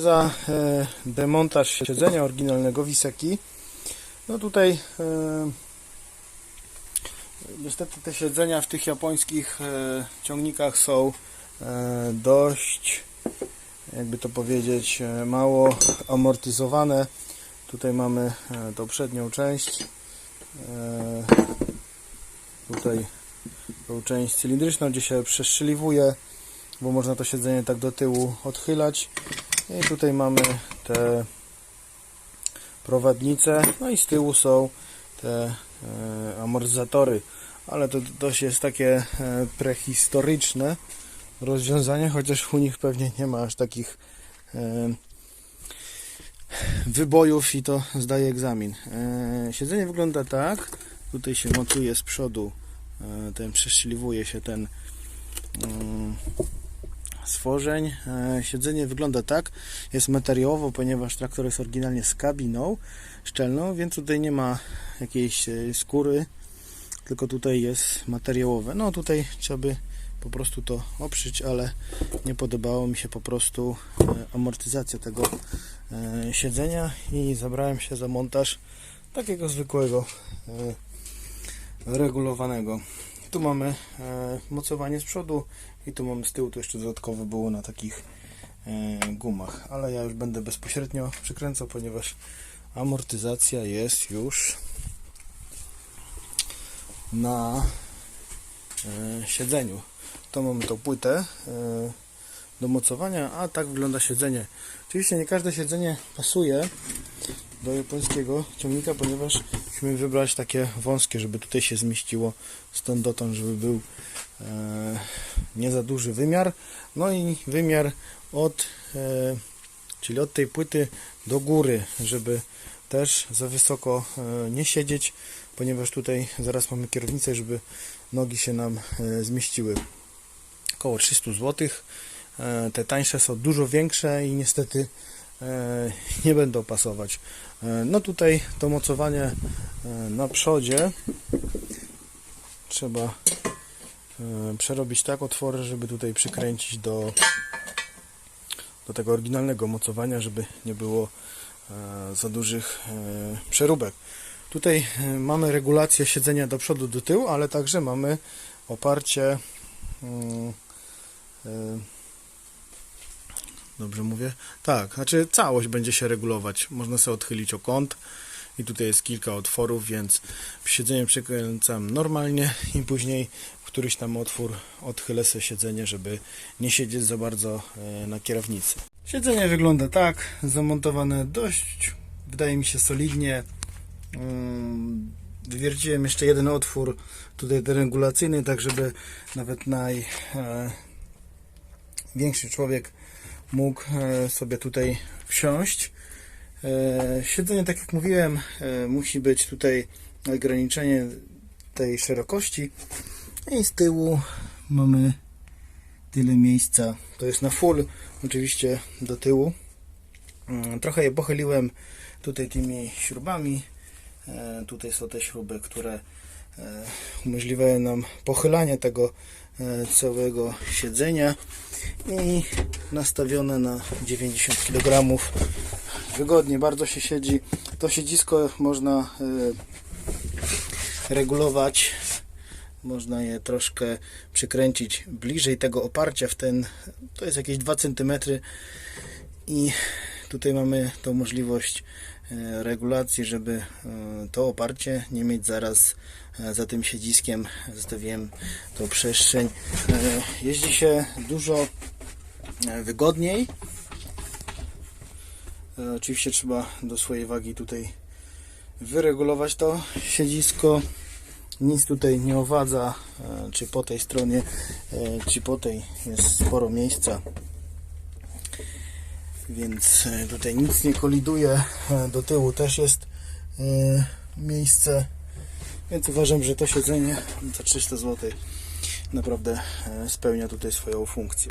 za e, demontaż siedzenia oryginalnego Wiseki. No tutaj e, niestety te siedzenia w tych japońskich e, ciągnikach są dość jakby to powiedzieć mało amortyzowane. Tutaj mamy tą przednią część. Tutaj tą część cylindryczną, gdzie się przestrzeliwuje, bo można to siedzenie tak do tyłu odchylać. I tutaj mamy te prowadnice, no i z tyłu są te e, amortyzatory, ale to dość jest takie e, prehistoryczne rozwiązanie, chociaż u nich pewnie nie ma aż takich e, wybojów i to zdaje egzamin. Siedzenie wygląda tak, tutaj się mocuje z przodu, ten przeszczeliwuje się ten stworzeń. E, Siedzenie wygląda tak, jest materiałowo, ponieważ traktor jest oryginalnie z kabiną szczelną, więc tutaj nie ma jakiejś e, skóry, tylko tutaj jest materiałowe. No tutaj trzeba by po prostu to oprzeć, ale nie podobało mi się po prostu e, amortyzacja tego siedzenia i zabrałem się za montaż takiego zwykłego regulowanego. Tu mamy mocowanie z przodu i tu mamy z tyłu, to jeszcze dodatkowo było na takich e, gumach, ale ja już będę bezpośrednio przykręcał, ponieważ amortyzacja jest już na e, siedzeniu. To mamy tą płytę e, do mocowania, a tak wygląda siedzenie. Oczywiście nie każde siedzenie pasuje do japońskiego ciągnika, ponieważ musimy wybrać takie wąskie, żeby tutaj się zmieściło stąd dotąd, żeby był nie za duży wymiar. No i wymiar od, e, czyli od tej płyty do góry, żeby też za wysoko e, nie siedzieć, ponieważ tutaj zaraz mamy kierownicę, żeby nogi się nam e, zmieściły. Około 300 zł. Te tańsze są dużo większe i niestety nie będą pasować. No tutaj to mocowanie na przodzie trzeba przerobić tak otwory, żeby tutaj przykręcić do, do tego oryginalnego mocowania, żeby nie było e, za dużych e, przeróbek. Tutaj e, mamy regulację siedzenia do przodu, do tyłu, ale także mamy oparcie mm, e, Dobrze mówię? Tak, znaczy całość będzie się regulować. Można sobie odchylić o kąt i tutaj jest kilka otworów, więc siedzenie przekręcam normalnie i później w któryś tam otwór odchylę sobie siedzenie, żeby nie siedzieć za bardzo e, na kierownicy. Siedzenie wygląda tak, zamontowane dość, wydaje mi się solidnie. Mm, Wywierciłem jeszcze jeden otwór tutaj deregulacyjny, tak żeby nawet naj e, człowiek mógł e, sobie tutaj wsiąść. E, Siedzenie, tak jak mówiłem, e, musi być tutaj ograniczenie tej szerokości i z tyłu mamy tyle miejsca. To jest na full, oczywiście do tyłu. Mm, Trochę je pochyliłem tutaj tymi śrubami. E, Tutaj są te śruby, które umożliwiają nam pochylanie tego całego siedzenia i nastawione na 90 kg. Wygodnie, bardzo się siedzi. To siedzisko można e, regulować. Można je troszkę przykręcić bliżej tego oparcia w ten, to jest jakieś 2 cm i tutaj mamy tą możliwość e, regulacji, żeby e, to oparcie nie mieć zaraz za tym siedziskiem. Zostawiłem tą przestrzeń. Jeździ się dużo wygodniej. E, Oczywiście trzeba do swojej wagi tutaj wyregulować to siedzisko. Nic tutaj nie owadza, e, czy po tej stronie, e, czy po tej jest sporo miejsca więc tutaj nic nie koliduje. Do tyłu też jest miejsce, więc uważam, że to siedzenie za 300 zł naprawdę spełnia tutaj swoją funkcję.